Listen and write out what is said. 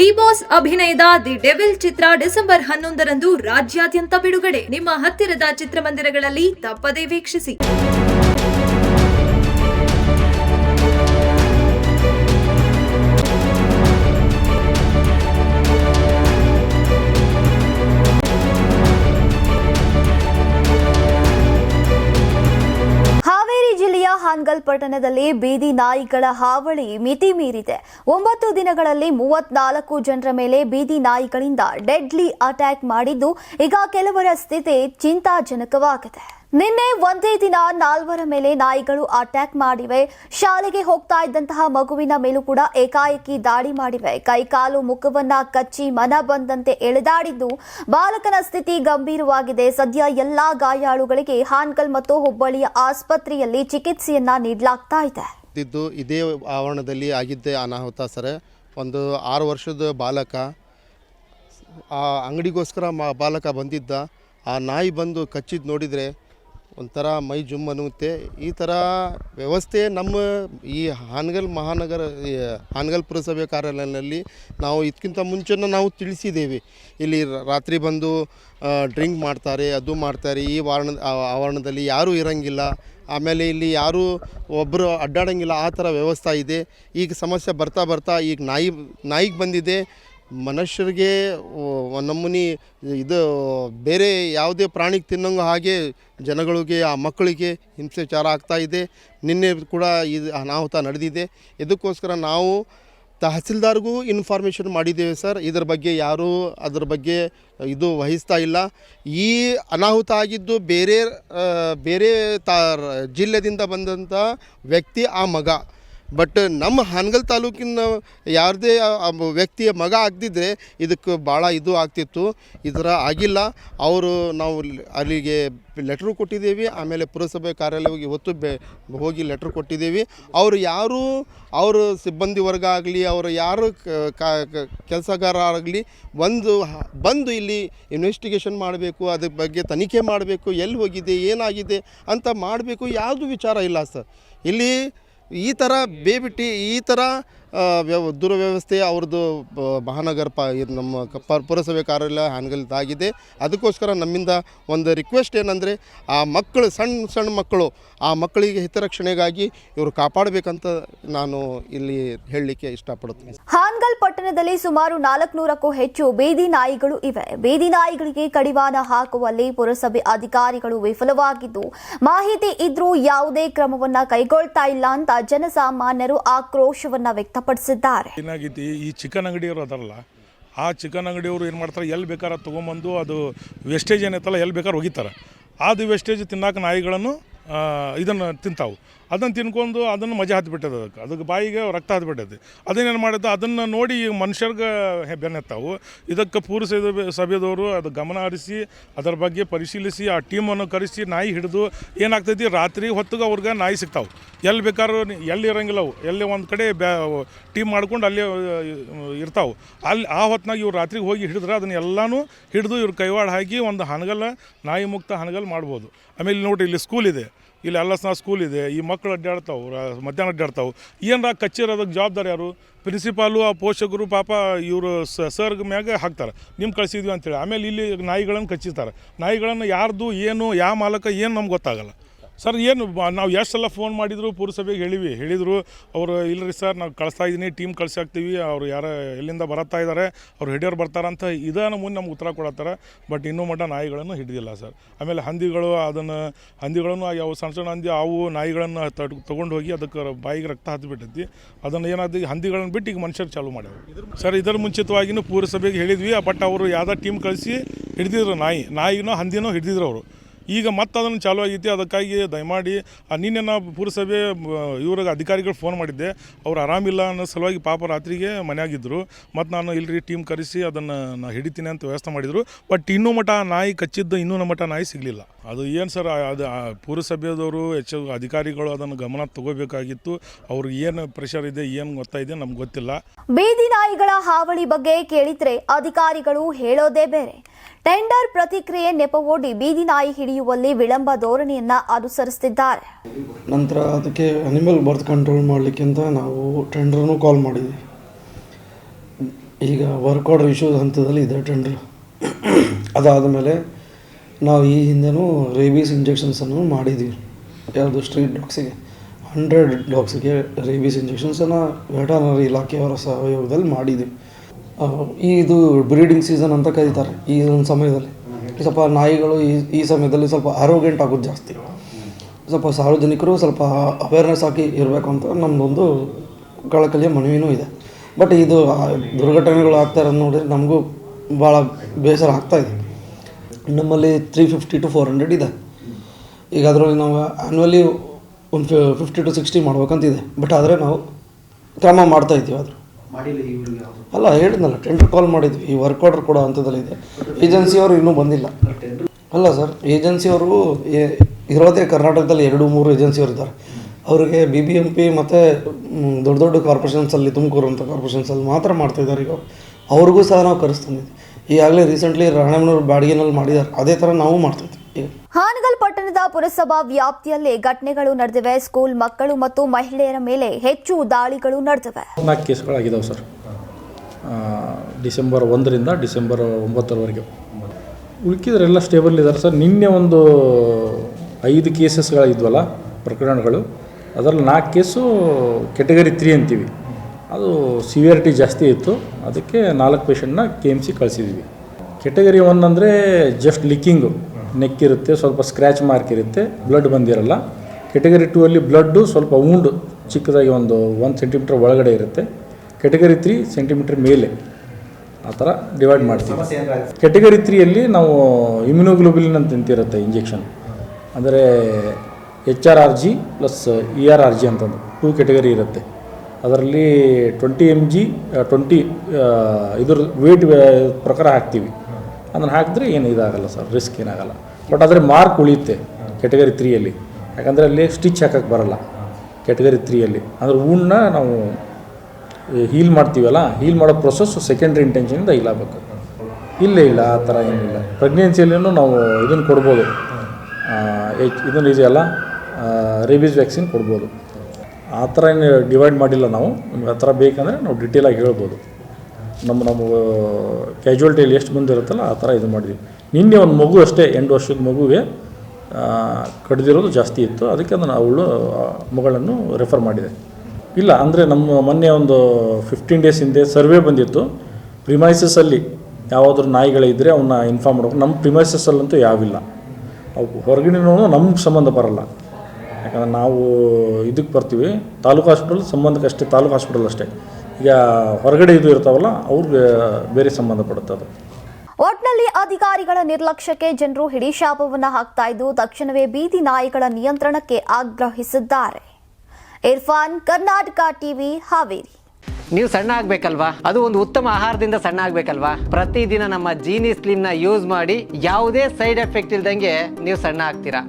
D boss ಅಭಿನಯದ the devil ಚಿತ್ರ December ಹನ್ನೊಂದರಂದು ರಾಜ್ಯಾದ್ಯಂತ ಬಿಡುಗಡೆ. ನಿಮ್ಮ ಹತ್ತಿರದ ಚಿತ್ರಮಂದಿರಗಳಲ್ಲಿ ತಪ್ಪದೇ ವೀಕ್ಷಿಸಿ. ಪಟ್ಟಣದಲ್ಲಿ ಬೀದಿ ನಾಯಿಗಳ ಹಾವಳಿ ಮಿತಿ ಮೀರಿದೆ ಒಂಬತ್ತು ದಿನಗಳಲ್ಲಿ ಮೂವತ್ನಾಲ್ಕು ಜನರ ಮೇಲೆ ಬೀದಿ ನಾಯಿಗಳಿಂದ ಡೆಡ್ಲಿ ಅಟ್ಯಾಕ್ ಮಾಡಿದ್ದು ಈಗ ಕೆಲವರ ಸ್ಥಿತಿ ಚಿಂತಾಜನಕವಾಗಿದೆ. ನಿನ್ನೆ ಒಂದೇ ದಿನ ನಾಲ್ವರ ಮೇಲೆ ನಾಯಿಗಳು ಅಟ್ಯಾಕ್ ಮಾಡಿವೆ. ಶಾಲೆಗೆ ಹೋಗ್ತಾ ಇದ್ದಂತಹ ಮಗುವಿನ ಮೇಲೂ ಕೂಡ ಏಕಾಏಕಿ ದಾಳಿ ಮಾಡಿವೆ. ಕೈಕಾಲು ಮುಖವನ್ನ ಕಚ್ಚಿ ಮನ ಬಂದಂತೆ ಎಳೆದಾಡಿದ್ದು ಬಾಲಕನ ಸ್ಥಿತಿ ಗಂಭೀರವಾಗಿದೆ. ಸದ್ಯ ಎಲ್ಲಾ ಗಾಯಾಳುಗಳಿಗೆ ಹಾನ್ಗಲ್ ಮತ್ತು ಹುಬ್ಬಳ್ಳಿಯ ಆಸ್ಪತ್ರೆಯಲ್ಲಿ ಚಿಕಿತ್ಸೆಯನ್ನ ನೀಡಲಾಗ್ತಾ ಇದೆ. ಇದೇ ಆವರಣದಲ್ಲಿ ಆಗಿದ್ದೆ ಅನಾಹುತ ಸರ್ ಒಂದು ಆರು ವರ್ಷದ ಬಾಲಕ, ಆ ಅಂಗಡಿಗೋಸ್ಕರ ಮಾ ಬಾಲಕ ಬಂದಿದ್ದ. ಆ ನಾಯಿ ಬಂದು ಕಚ್ಚಿದ್ದು ನೋಡಿದರೆ ಒಂಥರ ಮೈ ಜುಮ್ ಅನ್ನುತ್ತೆ. ಈ ಥರ ವ್ಯವಸ್ಥೆ ನಮ್ಮ ಈ ಹಾನಗಲ್ ಮಹಾನಗರ ಹಾನಗಲ್ ಪುರಸಭೆ ಕಾರ್ಯಾಲಯದಲ್ಲಿ ನಾವು ಇದಕ್ಕಿಂತ ಮುಂಚೆನೂ ನಾವು ತಿಳಿಸಿದ್ದೇವೆ. ಇಲ್ಲಿ ರಾತ್ರಿ ಬಂದು ಡ್ರಿಂಕ್ ಮಾಡ್ತಾರೆ, ಅದು ಮಾಡ್ತಾರೆ, ಈ ವಾರಣ ಆವರಣದಲ್ಲಿ ಯಾರೂ ಇರಂಗಿಲ್ಲ. ಆಮೇಲೆ ಇಲ್ಲಿ ಯಾರೂ ಒಬ್ಬರು ಅಡ್ಡಾಡಂಗಿಲ್ಲ, ಆ ಥರ ವ್ಯವಸ್ಥೆ ಇದೆ. ಈಗ ಸಮಸ್ಯೆ ಬರ್ತಾ ಬರ್ತಾ ಈಗ ನಾಯಿ, ನಾಯಿಗೆ ಬಂದಿದೆ. ಮನುಷ್ಯರಿಗೆ ನಮ್ಮನಿ ಇದು ಬೇರೆ ಯಾವುದೇ ಪ್ರಾಣಿಗೆ ತಿನ್ನಂಗೆ ಹಾಗೆ ಜನಗಳಿಗೆ, ಆ ಮಕ್ಕಳಿಗೆ ಹಿಂಸಾಚಾರ ಆಗ್ತಾ ಇದೆ. ನಿನ್ನೆ ಕೂಡ ಇದು ಅನಾಹುತ ನಡೆದಿದೆ. ಇದಕ್ಕೋಸ್ಕರ ನಾವು ತಹಸೀಲ್ದಾರ್ಗೂ ಇನ್ಫಾರ್ಮೇಷನ್ ಮಾಡಿದ್ದೇವೆ ಸರ್. ಇದ್ರ ಬಗ್ಗೆ ಯಾರೂ ಅದರ ಬಗ್ಗೆ ಇದು ವಹಿಸ್ತಾ ಇಲ್ಲ. ಈ ಅನಾಹುತ ಆಗಿದ್ದು ಬೇರೆ ಬೇರೆ ತಾ ಜಿಲ್ಲೆದಿಂದ ಬಂದಂಥ ವ್ಯಕ್ತಿ, ಆ ಮಗ. ಬಟ್ ನಮ್ಮ ಹಾನಗಲ್ ತಾಲೂಕಿನ ಯಾರದೇ ವ್ಯಕ್ತಿಯ ಮಗ ಆಗದಿದ್ದರೆ ಇದಕ್ಕೆ ಭಾಳ ಇದು ಆಗ್ತಿತ್ತು. ಇದರ ಆಗಿಲ್ಲ. ಅವರು ನಾವು ಅಲ್ಲಿಗೆ ಲೆಟ್ರು ಕೊಟ್ಟಿದ್ದೀವಿ. ಆಮೇಲೆ ಪುರಸಭೆ ಕಾರ್ಯಾಲಯಕ್ಕೆ ಇವತ್ತು ಬೆ, ಹೋಗಿ ಲೆಟ್ರ್ ಕೊಟ್ಟಿದ್ದೀವಿ. ಅವರು ಯಾರು, ಅವರು ಸಿಬ್ಬಂದಿ ವರ್ಗ ಆಗಲಿ, ಅವರು ಯಾರು ಕೆಲಸಗಾರ ಆಗಲಿ, ಒಂದು ಬಂದು ಇಲ್ಲಿ ಇನ್ವೆಸ್ಟಿಗೇಷನ್ ಮಾಡಬೇಕು, ಅದ್ರ ಬಗ್ಗೆ ತನಿಖೆ ಮಾಡಬೇಕು, ಎಲ್ಲಿ ಹೋಗಿದೆ, ಏನಾಗಿದೆ ಅಂತ ಮಾಡಬೇಕು, ಯಾವುದು ವಿಚಾರ ಇಲ್ಲ ಸರ್. ಇಲ್ಲಿ ಈ ಥರ ಬೇಬಿಟ್ಟಿ ಈ ಥರ ವ್ಯವ ದುರ್ವ್ಯವಸ್ಥೆ ಅವ್ರದ್ದು ಮಹಾನಗರ ಪ ಇದು ನಮ್ಮ ಪ- ಪುರಸಭೆ ಕಾರ್ಯಾಲಯ ಹ್ಯಾನ್ಗಲ್ದಾಗಿದೆ ಅದಕ್ಕೋಸ್ಕರ ನಮ್ಮಿಂದ ಒಂದು ರಿಕ್ವೆಸ್ಟ್ ಏನಂದರೆ, ಆ ಮಕ್ಕಳು ಸಣ್ಣ ಸಣ್ಣ ಮಕ್ಕಳು, ಆ ಮಕ್ಕಳಿಗೆ ಹಿತರಕ್ಷಣೆಗಾಗಿ ಇವರು ಕಾಪಾಡಬೇಕಂತ ನಾನು ಇಲ್ಲಿ ಹೇಳಲಿಕ್ಕೆ ಇಷ್ಟಪಡುತ್ತೇನೆ. ಹಾನ್ಗಲ್ ಪಟ್ಟಣದಲ್ಲಿ ಸುಮಾರು ನಾಲ್ಕುನೂರಕ್ಕೂ ಹೆಚ್ಚು ಬೇದಿ ನಾಯಿಗಳು ಇವೆ. ಬೇದಿ ನಾಯಿಗಳಿಗೆ ಕಡಿವಾಣ ಹಾಕುವಲ್ಲಿ ಪುರಸಭೆ ಅಧಿಕಾರಿಗಳು ವಿಫಲವಾಗಿದ್ದು, ಮಾಹಿತಿ ಇದ್ರೂ ಯಾವುದೇ ಕ್ರಮವನ್ನ ಕೈಗೊಳ್ತಾ ಇಲ್ಲ ಅಂತ ಜನಸಾಮಾನ್ಯರು ಆಕ್ರೋಶವನ್ನ ವ್ಯಕ್ತಪಡಿಸಿದ್ದಾರೆ. ಏನಾಗೈತಿ, ಈ ಚಿಕನ್ ಅಂಗಡಿಯವರು ಅದಲ್ಲ ಆ ಚಿಕನ್ ಅಂಗಡಿಯವರು ಏನು ಮಾಡ್ತಾರೆ, ಎಲ್ಲಿ ಬೇಕಾದ್ರೆ ತೊಗೊಂಬಂದು ಅದು ವೇಸ್ಟೇಜ್ ಏನೈತಲ್ಲ ಎಲ್ಲಿ ಬೇಕಾದ್ರೆ ಒಗಿತಾರೆ. ಅದು ವೇಸ್ಟೇಜ್ ತಿನ್ನಕ್ಕೆ ನಾಯಿಗಳನ್ನು ಇದನ್ನು ತಿಂತಾವು. ಅದನ್ನು ತಿನ್ಕೊಂಡು ಅದನ್ನು ಮಜಾ ಹತ್ಬಿಟ್ಟದ ಅದಕ್ಕೆ. ಅದಕ್ಕೆ ಬಾಯಿಗೆ ರಕ್ತ ಹತ್ಬಿಟ್ಟೈತಿ. ಅದನ್ನೇನು ಮಾಡಿದ್ದು? ಅದನ್ನು ನೋಡಿ ಮನುಷ್ಯರ್ಗೆ ಬೆನ್ನೆತ್ತಾವು ಇದಕ್ಕೆ ಪೂರ್ವ ಸಭೆದವರು ಅದು ಗಮನ ಹರಿಸಿ, ಅದರ ಬಗ್ಗೆ ಪರಿಶೀಲಿಸಿ, ಆ ಟೀಮನ್ನು ಕರೆಸಿ, ನಾಯಿ ಹಿಡಿದು ಏನಾಗ್ತೈತಿ? ರಾತ್ರಿ ಹೊತ್ತಿಗೆ ಅವ್ರಿಗೆ ನಾಯಿ ಸಿಗ್ತಾವೆ. ಎಲ್ಲಿ ಬೇಕಾದ್ರೂ ಎಲ್ಲಿ ಇರೋಂಗಿಲ್ಲ ಅವು. ಎಲ್ಲಿ ಒಂದು ಕಡೆ ಬ್ಯಾ ಟೀಮ್ ಮಾಡ್ಕೊಂಡು ಅಲ್ಲಿ ಇರ್ತಾವೆ. ಅಲ್ಲಿ ಆ ಹೊತ್ನಾಗ ಇವ್ರು ರಾತ್ರಿಗೆ ಹೋಗಿ ಹಿಡಿದ್ರೆ ಅದನ್ನ ಎಲ್ಲನೂ ಹಿಡಿದು ಇವ್ರು ಕೈವಾಡ ಹಾಕಿ ಒಂದು ಹನಗಲ್ಲ ನಾಯಿ ಮುಕ್ತ ಹನಗಲ್ ಮಾಡ್ಬೋದು. ಆಮೇಲೆ ನೋಡಿ ಇಲ್ಲಿ ಸ್ಕೂಲ್ ಇದೆ. ಇಲ್ಲಿ ಎಲ್ಲ ಸ್ಕೂಲ್ ಇದೆ, ಈ ಮಕ್ಕಳು ಅಡ್ಡಾಡ್ತಾವೆ ಮಧ್ಯಾಹ್ನ ಅಡ್ಡಾಡ್ತಾವೆ. ಏನಾರ ಕಚ್ಚಿರೋದಕ್ಕೆ ಜವಾಬ್ದಾರಿ ಯಾರು? ಪ್ರಿನ್ಸಿಪಾಲು ಆ ಪೋಷಕರು, ಪಾಪ ಇವರು ಸರ್ಗ ಮ್ಯಾಗ ಹಾಕ್ತಾರೆ. ನಿಮ್ಮ ಕಳಿಸಿದ್ವಿ ಅಂತೇಳಿ. ಆಮೇಲೆ ಇಲ್ಲಿ ನಾಯಿಗಳನ್ನು ಕಚ್ಚಿರ್ತಾರೆ. ನಾಯಿಗಳನ್ನು ಯಾರ್ದು, ಏನು ಯಾವ ಮಾಲಕ, ಏನು ನಮ್ಗೆ ಗೊತ್ತಾಗಲ್ಲ. ಸರ್, ಏನು ನಾವು ಎಷ್ಟೆಲ್ಲ ಫೋನ್ ಮಾಡಿದ್ರು ಪುರಸಭೆಗೆ ಹೇಳಿವಿ. ಹೇಳಿದರು, ಅವರು ಇಲ್ಲರಿ ಸರ್, ನಾವು ಕಳಿಸ್ತಾ ಇದ್ದೀನಿ ಟೀಮ್ ಕಳ್ಸಾಕ್ತೀವಿ ಅವ್ರು ಯಾರು, ಎಲ್ಲಿಂದ ಬರತ್ತಾ ಇದ್ದಾರೆ ಅವ್ರು ಹಿಡಿಯೋರು ಬರ್ತಾರಂತ ಇದನ್ನು ಮುಂದೆ ನಮ್ಗೆ ಉತ್ತರ ಕೊಡತ್ತಾರೆ. ಬಟ್ ಇನ್ನೂ ಮಟ್ಟ ನಾಯಿಗಳನ್ನು ಹಿಡಿದಿಲ್ಲ ಸರ್. ಆಮೇಲೆ ಹಂದಿಗಳು, ಅದನ್ನು, ಹಂದಿಗಳನ್ನು ಯಾವ ಸಣ್ಣ ಸಣ್ಣ ಹಂದಿ, ಅವು ನಾಯಿಗಳನ್ನು ತೊಗೊಂಡು ಹೋಗಿ ಅದಕ್ಕೆ ಬಾಯಿಗೆ ರಕ್ತ ಹತ್ತಿಬಿಟ್ಟೈತಿ ಅದನ್ನು ಏನಾದ್ರು ಹಂದಿಗಳನ್ನು ಬಿಟ್ಟು ಈಗ ಮನುಷ್ಯರು ಚಾಲೂ ಮಾಡ್ಯಾವ ಸರ್, ಇದರ ಮುಂಚಿತವಾಗಿನೂ ಪುರಸಭೆಗೆ ಹೇಳಿದ್ವಿ, ಬಟ್ ಅವರು ಯಾವುದೋ ಟೀಮ್ ಕಳಿಸಿ ಹಿಡಿದಿದ್ರು ನಾಯಿ, ನಾಯಿನೋ, ಹಂದಿನೋ ಹಿಡಿದಿದ್ರು ಅವರು. ಈಗ ಮತ್ತೆ ಅದನ್ನು ಚಾಲೂ ಆಗೈತಿ. ಅದಕ್ಕಾಗಿ ದಯಮಾಡಿ ನಿನ್ನೆ ನಾವು ಪುರಸಭೆ ಇವ್ರಿಗೆ ಅಧಿಕಾರಿಗಳು ಫೋನ್ ಮಾಡಿದ್ದೆ. ಅವ್ರು ಆರಾಮಿಲ್ಲ ಅನ್ನೋ ಸಲುವಾಗಿ ಪಾಪ ರಾತ್ರಿಗೆ ಮನೆಯಾಗಿದ್ದರು ಮತ್ತು ನಾನು ಇಲ್ರಿ ಟೀಮ್ ಕರೆಸಿ ಅದನ್ನು ನಾ ಹಿಡಿತೀನಿ ಅಂತ ವ್ಯವಸ್ಥೆ ಮಾಡಿದರು. ಬಟ್ ಇನ್ನೂ ಮಠ ನಾಯಿ ಕಚ್ಚಿದ್ದು ಇನ್ನೂ ನಮ್ಮ ಮಟ್ಟ ನಾಯಿ ಸಿಗಲಿಲ್ಲ. ಅದು ಏನು ಸರ್ ಅದು ಪುರಸಭೆಯವರು ಹೆಚ್ಚು ಅಧಿಕಾರಿಗಳು ಅದನ್ನು ಗಮನ ತಗೋಬೇಕಾಗಿತ್ತು. ಅವ್ರಿಗೆ ಏನು ಪ್ರೆಷರ್ ಇದೆ, ಏನು ಗೊತ್ತಾಯಿದೆ ನಮ್ಗೆ ಗೊತ್ತಿಲ್ಲ. ಬೀದಿ ನಾಯಿಗಳ ಹಾವಳಿ ಬಗ್ಗೆ ಕೇಳಿದ್ರೆ ಅಧಿಕಾರಿಗಳು ಹೇಳೋದೇ ಬೇರೆ. ಟೆಂಡರ್ ಪ್ರತಿಕ್ರಿಯೆ ನೆಪವೋಡಿ ಬೀದಿ ನಾಯಿ ಹಿಡಿಯುವಲ್ಲಿ ವಿಳಂಬ ಧೋರಣೆಯನ್ನ ಅನುಸರಿಸುತ್ತಿದ್ದಾರೆ ನಂತರ ಅದಕ್ಕೆ ಅನಿಮಲ್ ಬರ್ತ್ ಕಂಟ್ರೋಲ್ ಮಾಡಲಿಕ್ಕೆ ಅಂತ ನಾವು ಟೆಂಡರ್ನು ಕಾಲ್ ಮಾಡಿದ್ವಿ. ಈಗ ವರ್ಕ್ ಆರ್ಡರ್ ಇಶ್ಯೂ ಹಂತದಲ್ಲಿ ಇದೆ ಟೆಂಡರ್ ಅದಾದ ಮೇಲೆ ನಾವು ಈ ಹಿಂದೆನೂ ರೇಬೀಸ್ ಇಂಜೆಕ್ಷನ್ಸನ್ನು ಮಾಡಿದ್ವಿ. ಯಾವುದು ಸ್ಟ್ರೀಟ್ ಡಾಗ್ಸಿಗೆ ಹಂಡ್ರೆಡ್ ಡಾಗ್ಸಿಗೆ ರೇಬೀಸ್ ಇಂಜೆಕ್ಷನ್ಸನ್ನು ವೆಟರ್ನರಿ ಇಲಾಖೆಯವರ ಸಹಯೋಗದಲ್ಲಿ ಮಾಡಿದ್ವಿ. ಇದು ಬ್ರೀಡಿಂಗ್ ಸೀಸನ್ ಅಂತ ಕರೀತಾರೆ ಈ ಒಂದು ಸಮಯದಲ್ಲಿ. ಸ್ವಲ್ಪ ನಾಯಿಗಳು ಈ ಈ ಸಮಯದಲ್ಲಿ ಸ್ವಲ್ಪ ಆರೋಗ್ಯಂಟ್ ಆಗೋದು ಜಾಸ್ತಿ. ಸ್ವಲ್ಪ ಸಾರ್ವಜನಿಕರು ಸ್ವಲ್ಪ ಅವೇರ್ನೆಸ್ ಹಾಕಿ ಇರಬೇಕು ಅಂತ ನಮ್ಮದೊಂದು ಕಳಕಲಿಯ ಮನವಿನೂ ಇದೆ. ಬಟ್ ಇದು ದುರ್ಘಟನೆಗಳು ಆಗ್ತಾ ಇರೋದು ನೋಡಿದ್ರೆ ನಮಗೂ ಭಾಳ ಬೇಸರ ಇದೆ. ನಮ್ಮಲ್ಲಿ three fifty to four hundred ಇದೆ. ಈಗ ಅದರಲ್ಲಿ ನಾವು ಆ್ಯನ್ಯುವಲಿ ಒಂದು ಫಿಫ್ಟಿ ಟು ಸಿಕ್ಸ್ಟಿ ಮಾಡ್ಬೇಕಂತಿದೆ. ಬಟ್ ಆದರೆ ನಾವು ಕ್ರಮ ಮಾಡ್ತಾ ಇದ್ದೀವಿ ಅಲ್ಲ ಹೇಳಿದ್ನಲ್ಲ ಟೆಂಡರ್ ಕಾಲ್ ಮಾಡಿದ್ವಿ. ಈ ವರ್ಕ್ ಆರ್ಡರ್ ಕೊಡೋ ಹಂತದಲ್ಲಿದೆ ಏಜೆನ್ಸಿಯವರು ಇನ್ನೂ ಬಂದಿಲ್ಲ. ಅಲ್ಲ ಸರ್ ಏಜೆನ್ಸಿಯವರು ಇರೋದೇ ಕರ್ನಾಟಕದಲ್ಲಿ ಎರಡು ಮೂರು ಏಜೆನ್ಸಿಯವರು ಇದ್ದಾರೆ. ಅವರಿಗೆ ಬಿ ಬಿ ಎಂ ಪಿ ಮತ್ತು ದೊಡ್ಡ ದೊಡ್ಡ ಕಾರ್ಪೊರೇಷನ್ಸಲ್ಲಿ ತುಮಕೂರು ಅಂತ ಕಾರ್ಪೊರೇಷನ್ಸಲ್ಲಿ ಮಾತ್ರ ಮಾಡ್ತಾ ಇದ್ದಾರೆ ಈಗ ಅವ್ರಿಗೂ ಸಹ ನಾವು ಕರೆಸ್ತಂದಿದ್ವಿ ಈಗಾಗಲೇ ರೀಸೆಂಟ್ಲಿ ರಾಣೆಬೆನ್ನೂರು ಬಾಡಿಗೆನಲ್ಲಿ ಮಾಡಿದ್ದಾರೆ. ಅದೇ ಥರ ನಾವು ಮಾಡ್ತಾಯಿದ್ವಿ ಈಗ ಹಾನಗಲ್ ಪಟ್ಟಣದ ಪುರಸಭಾ ವ್ಯಾಪ್ತಿಯಲ್ಲಿ ಘಟನೆಗಳು ನಡೆದಿವೆ. ಸ್ಕೂಲ್ ಮಕ್ಕಳು ಮತ್ತು ಮಹಿಳೆಯರ ಮೇಲೆ ಹೆಚ್ಚು ದಾಳಿಗಳು ನಡೆದಿವೆ. ನಾಲ್ಕು ಕೇಸ್ಗಳಾಗಿದ್ದಾವೆ ಸರ್. ಡಿಸೆಂಬರ್ ಒಂದರಿಂದ ಡಿಸೆಂಬರ್ ಒಂಬತ್ತರವರೆಗೆ. ಉಳ್ಕಿದ್ರೆಲ್ಲ ಸ್ಟೇಬಲ್ ಇದ್ದಾರೆ ಸರ್. ನಿನ್ನೆ ಒಂದು ಐದು ಕೇಸಸ್ಗಳಿದ್ವಲ್ಲ ಪ್ರಕರಣಗಳು. ಅದರಲ್ಲಿ ನಾಲ್ಕು ಕೇಸು ಕೆಟಗರಿ ತ್ರೀ ಅಂತೀವಿ. ಅದು ಸಿವಿಯರಿಟಿ ಜಾಸ್ತಿ ಇತ್ತು. ಅದಕ್ಕೆ ನಾಲ್ಕು ಪೇಷಂಟ್ನ ಕೆ ಎಂ ಸಿ ಕಳಿಸಿದ್ವಿ. ಕೆಟಗರಿ ಒನ್ ಅಂದರೆ ಜಸ್ಟ್ ಲಿಕ್ಕಿಂಗು ನೆಕ್ ಇರುತ್ತೆ ಸ್ವಲ್ಪ ಸ್ಕ್ರ್ಯಾಚ್ ಮಾರ್ಕ್ ಇರುತ್ತೆ ಬ್ಲಡ್ ಬಂದಿರಲ್ಲ. ಕೆಟಗರಿ ಟೂ ಅಲ್ಲಿ ಬ್ಲಡ್ಡು ಸ್ವಲ್ಪ ಉಂಡು ಚಿಕ್ಕದಾಗಿ ಒಂದು ಒಂದು ಸೆಂಟಿಮೀಟ್ರ್ ಒಳಗಡೆ ಇರುತ್ತೆ. ಕೆಟಗರಿ ತ್ರೀ ಸೆಂಟಿಮೀಟ್ರ್ ಮೇಲೆ. ಆ ಥರ ಡಿವೈಡ್ ಮಾಡ್ತೀವಿ. ಕೆಟಗರಿ ತ್ರೀಯಲ್ಲಿ ನಾವು ಇಮ್ಯುನೋಗ್ಲೋಬಿಲಿನ್ ಅಂತ ನಿಂತಿರುತ್ತೆ ಇಂಜೆಕ್ಷನ್ ಅಂದರೆ H R R G plus E R R G ಅಂತಂದು ಟೂ ಕೆಟಗರಿ ಇರುತ್ತೆ. ಅದರಲ್ಲಿ ಟ್ವೆಂಟಿ ಎಂ ಜಿ ಟ್ವೆಂಟಿ ಇದ್ರ ವೇಟ್ ಪ್ರಕಾರ ಹಾಕ್ತೀವಿ. ಅದನ್ನು ಹಾಕಿದ್ರೆ ಏನು ಇದಾಗಲ್ಲ ಸರ್ ರಿಸ್ಕ್ ಏನಾಗಲ್ಲ. ಬಟ್ ಆದರೆ ಮಾರ್ಕ್ ಉಳಿಯುತ್ತೆ ಕೆಟಗರಿ ತ್ರೀಯಲ್ಲಿ ಯಾಕಂದರೆ ಅಲ್ಲಿ ಸ್ಟಿಚ್ ಹಾಕಕ್ಕೆ ಬರಲ್ಲ ಕೆಟಗರಿ ತ್ರೀಯಲ್ಲಿ ಅಂದರೆ ಹೂಣ್ಣ ನಾವು ಹೀಲ್ ಮಾಡ್ತೀವಲ್ಲ ಹೀಲ್ ಮಾಡೋ ಪ್ರೊಸೆಸ್ ಸೆಕೆಂಡ್ರಿ ಇಂಟೆನ್ಷನಿಂದ ಹೀಲ್ ಆಗಬೇಕು. ಇಲ್ಲ ಇಲ್ಲ, ಆ ಥರ ಏನಿಲ್ಲ ಪ್ರೆಗ್ನೆನ್ಸಿಯಲ್ಲಿನೂ ನಾವು ಇದನ್ನು ಕೊಡ್ಬೋದು. ಎಚ್, ಇದನ್ನು ಇದೆಯಲ್ಲ ರೇಬೀಸ್ ವ್ಯಾಕ್ಸಿನ್ ಕೊಡ್ಬೋದು. ಆ ಥರ ಏನು ಡಿವೈಡ್ ಮಾಡಿಲ್ಲ ನಾವು. ನಿಮ್ಗೆ ಆ ಥರ ಬೇಕಂದರೆ ನಾವು ಡಿಟೇಲಾಗಿ ಹೇಳ್ಬೋದು. ನಮ್ಮ ನಮ್ಮ ಕ್ಯಾಜುವಲ್ಟಿಯಲ್ಲಿ ಎಷ್ಟು ಬಂದಿರುತ್ತಲ್ಲ ಆ ಥರ ಇದು ಮಾಡಿದ್ವಿ. ನಿನ್ನೆ ಒಂದು ಮಗು ಅಷ್ಟೇ, ಎಂಟು ವರ್ಷದ ಮಗುವಿಗೆ ಕಡಿದಿರೋದು ಜಾಸ್ತಿ ಇತ್ತು. ಅದಕ್ಕೆ ಅದನ್ನು ಅವಳು ಮಗಳನ್ನು ರೆಫರ್ ಮಾಡಿದೆ. ಇಲ್ಲ, ಅಂದರೆ ನಮ್ಮ ಮೊನ್ನೆ ಒಂದು ಫಿಫ್ಟೀನ್ ಡೇಸ್ ಹಿಂದೆ ಸರ್ವೆ ಬಂದಿತ್ತು. ಪ್ರಿಮೈಸಸ್ಸಲ್ಲಿ ಯಾವಾದರೂ ನಾಯಿಗಳಿದ್ದರೆ ಅವನ್ನ ಇನ್ಫಾರ್ಮ್ ಮಾಡಬೇಕು. ನಮ್ಮ ಪ್ರಿಮೈಸಸ್ಸಲ್ಲಂತೂ ಯಾವಿಲ್ಲ. ಅವು ಹೊರಗಿನೂ ನಮ್ಗೆ ಸಂಬಂಧ ಬರಲ್ಲ. ಯಾಕಂದ್ರೆ ನಾವು ಇದಕ್ಕೆ ಬರ್ತೀವಿ. ತಾಲೂಕು ಹಾಸ್ಪಿಟಲ್ ಸಂಬಂಧಕ್ಕಷ್ಟೇ ತಾಲೂಕು ಹಾಸ್ಪಿಟಲ್ ಅಷ್ಟೇ. ಈಗ ಹೊರಗಡೆ ಇದು ಇರ್ತಾವಲ್ಲ ಅವ್ರಿಗೆ ಬೇರೆ ಸಂಬಂಧ ಪಡುತ್ತೆ ಅದು. ಒಟ್ನಲ್ಲಿ ಅಧಿಕಾರಿಗಳ ನಿರ್ಲಕ್ಷ್ಯಕ್ಕೆ ಜನರು ಹಿಡಿ ಶಾಪವನ್ನು ಹಾಕ್ತಾ ಇದ್ದು ತಕ್ಷಣವೇ ಬೀದಿ ನಾಯಿಗಳ ನಿಯಂತ್ರಣಕ್ಕೆ ಆಗ್ರಹಿಸಿದ್ದಾರೆ. ಇರ್ಫಾನ್ ಕರ್ನಾಟಕ ಟಿವಿ ಹಾವೇರಿ. ನೀವು ಸಣ್ಣ ಆಗ್ಬೇಕಲ್ವಾ? ಅದು ಒಂದು ಉತ್ತಮ ಆಹಾರದಿಂದ ಸಣ್ಣ ಆಗ್ಬೇಕಲ್ವಾ? ಪ್ರತಿದಿನ ನಮ್ಮ ಜೀನಿ ಸ್ಲಿಮ್ನ ಯೂಸ್ ಮಾಡಿ ಯಾವುದೇ ಸೈಡ್ ಎಫೆಕ್ಟ್ ಇಲ್ದಂಗೆ ನೀವು ಸಣ್ಣ ಆಗ್ತೀರಾ?